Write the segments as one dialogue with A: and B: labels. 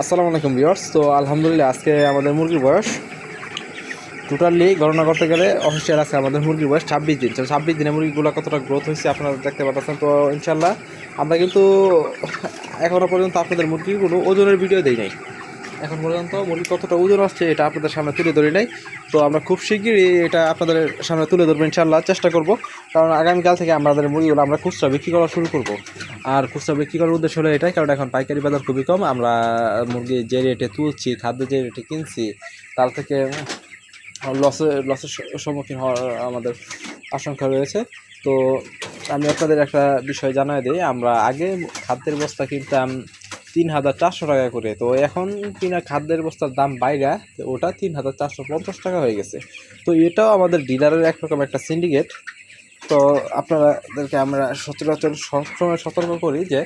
A: আসসালামু আলাইকুম ভিউয়ার্স। তো আলহামদুলিল্লাহ আজকে আমাদের মুরগির বয়স টোটালি গণনা করতে গেলে অফিসিয়াল আছে আমাদের মুরগির বয়স ছাব্বিশ দিন। ছাব্বিশ দিনে মুরগিগুলো কতটা গ্রোথ হয়েছে আপনারা দেখতে পাচ্ছেন তো ইনশাল্লাহ আমরা কিন্তু এখনও পর্যন্ত আপনাদের মুরগিগুলো ওজনের ভিডিও দেই নাই। এখন পর্যন্ত মুরগি কতটা ওজন আসছে, এটা আপনাদের সামনে তুলে ধরি নাই। তো আমরা খুব শিগগিরই এটা আপনাদের সামনে তুলে ধরবো ইনশাল্লাহ চেষ্টা করব। কারণ আগামীকাল থেকে আমাদের মুরগিগুলো আমরা খুচরা বিক্রি করা শুরু করব। আর খুচরা বিক্রি করার উদ্দেশ্য হলো এটাই, কারণ এখন পাইকারি বাজার খুবই কম। আমরা মুরগি যে রেটে তুলছি, খাদ্য যে রেটে কিনছি, তার থেকে লসে লসের সম্মুখীন হওয়ার আমাদের আশঙ্কা রয়েছে। তো আমি আপনাদের একটা বিষয় জানাই দিই, আমরা আগে খাদ্যের বস্তা কিনতাম তিন হাজার চারশো টাকা করে। তো এখন কিনা খাদ্যের বস্তার দাম বাইরা ওটা তিন হাজার চারশো পঞ্চাশ টাকা হয়ে গেছে। তো এটাও আমাদের ডিলারের একরকম একটা সিন্ডিকেট তো আপনাদেরকে আমরা সচরাচর সবসময় সতর্ক করি যে,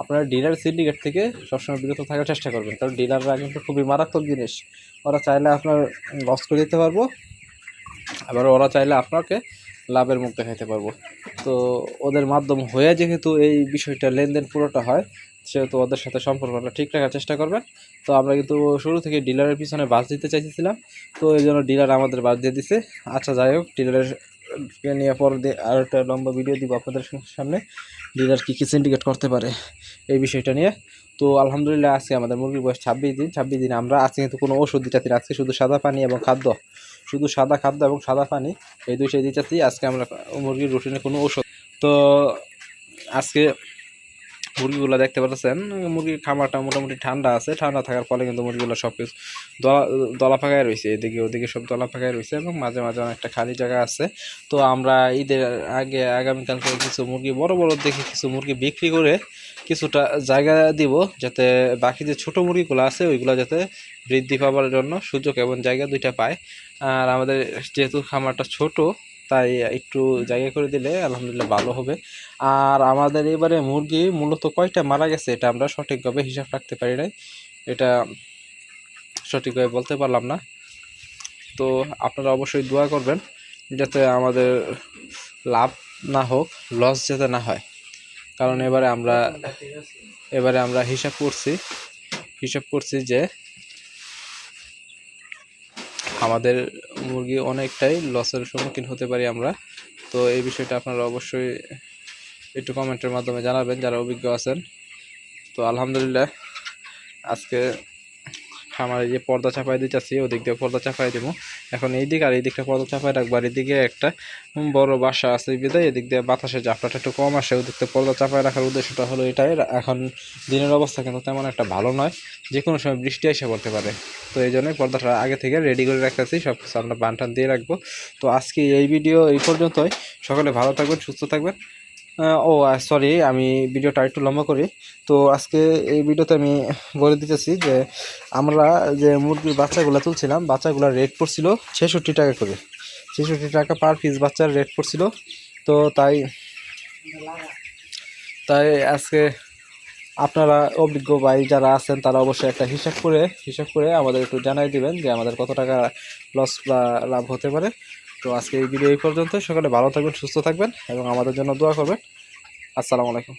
A: আপনারা ডিলার সিন্ডিকেট থেকে সবসময় বিরত থাকার চেষ্টা করবেন। কারণ ডিলাররা কিন্তু খুবই মারাত্মক জিনিস। ওরা চাইলে আপনার লস করে দিতে পারব, আবার ওরা চাইলে আপনাকে লাভের মুখ দেখাইতে পারব। তো ওদের মাধ্যম হয়ে যেহেতু এই বিষয়টা লেনদেন পুরোটা হয় সেহেতু ওদের সাথে সম্পর্কটা ঠিক রাখার চেষ্টা করবেন। তো আমরা কিন্তু শুরু থেকে ডিলারের পিছনে বাস দিতে চাইছিলাম তো এই জন্য ডিলার আমাদের বাস দিয়ে দিছে। আচ্ছা যাই হোক, ডিলারের নিয়ে পরে আর একটা লম্বা ভিডিও দিব আপনাদের সামনে। ডিলার কী কী সিন্ডিকেট করতে পারে এই বিষয়টা নিয়ে। তো আলহামদুলিল্লাহ, আজকে আমাদের মুরগির বয়স ছাব্বিশ দিন। ছাব্বিশ দিন আমরা আজকে কিন্তু কোনো ওষুধ না। আজকে শুধু সাদা পানি এবং খাদ্য। শুধু সাদা খাদ্য এবং সাদা পানি, এই দুইটাই দিচ্ছি আজকে আমরা মুরগির রুটিনে কোনো ওষুধ তো আজকে মুরগিগুলো দেখতে পাচ্ছেন মুরগির খামারটা মোটামুটি ঠান্ডা আছে, ঠান্ডা থাকার ফলে কিন্তু মুরগিগুলো সব কিছু দলা দলা ফাঁকায় রয়েছে, এদিকে ওদিকে সব দলা ফাঁকায় রয়েছে এবং মাঝে মাঝে অনেকটা খালি জায়গা আছে। তো আমরা ঈদের আগে আগামীকাল থেকে কিছু মুরগি, বড় বড় দেখে কিছু মুরগি বিক্রি করে কিছুটা জায়গা দিব, যাতে বাকি যে ছোট মুরগিগুলো আছে, ওইগুলো যাতে বৃদ্ধি পাবার জন্য সুযোগ এবং জায়গা দুইটা পায়। আর আমাদের যেহেতু খামারটা ছোট তাই একটু জায়গা করে দিলে আলহামদুলিল্লাহ ভালো হবে। আর আমাদের এবারে মুরগি মূলত কয়টা মারা গেছে এটা আমরা সঠিকভাবে হিসাব রাখতে পারি নাই। এটা সঠিকভাবে বলতে পারলাম না। তো আপনারা অবশ্যই দোয়া করবেন যাতে আমাদের লাভ না হোক লস যাতে না হয়। কারণ এবারে আমরা এবারে আমরা হিসাব করছি হিসাব করছি যে আমাদের মুরগি অনেকটাই লসের সম্মুখীন হতে পারি আমরা। তো এই বিষয়টা আপনারা অবশ্যই একটু কমেন্টের মাধ্যমে জানাবেন, যারা অভিজ্ঞ আছেন। তো আলহামদুলিল্লাহ, আজকে খামারে যে পর্দা চাপাই দিতেছি ওদিক দিয়ে পর্দা চাপাই দেবো। এখন এই দিক আর এই দিকটা পর্দা চাপাই রাখব। আর এদিকে একটা বড় বাসা আছে বিদায়, এদিক দিয়ে বাতাসের জাপটাটা একটু কম আসে, ওদিক দিয়ে পর্দা চাপাই রাখার উদ্দেশ্যটা হলো এটাই। এখন দিনের অবস্থা কিন্তু তেমন একটা ভালো নয় যে কোনো সময় বৃষ্টি এসে পড়তে পারে। তো এই জন্যই পর্দাটা আগে থেকে রেডি করে রাখতেছি সব কিছু আমরা বানটান দিয়ে রাখব। তো আজকে এই ভিডিও এই পর্যন্তই। সকলে ভালো থাকবেন, সুস্থ থাকবেন। ও সরি আমি ভিডিওটা একটু লম্বা করি। তো আজকে এই ভিডিওতে আমি বলে দিতেছি যে, আমরা যে মুরগির বাচ্চাগুলো তুলছিলাম বাচ্চাগুলোর রেট পড়ছিল ছেষট্টি টাকা করে। ছেষট্টি টাকা পার পিস বাচ্চার রেট পড়ছিল। তো তাই তাই আজকে আপনারা অভিজ্ঞ ভাই যারা আছেন, তারা অবশ্যই একটা হিসাব করে হিসাব করে আমাদের একটু জানাই দিবেন যে আমাদের কত টাকা লস বা লাভ হতে পারে। তো আজকে এই ভিডিও এই পর্যন্ত সকালে ভালো থাকবেন, সুস্থ থাকবেন এবং আমাদের জন্য দোয়া করবেন। আসসালামু আলাইকুম।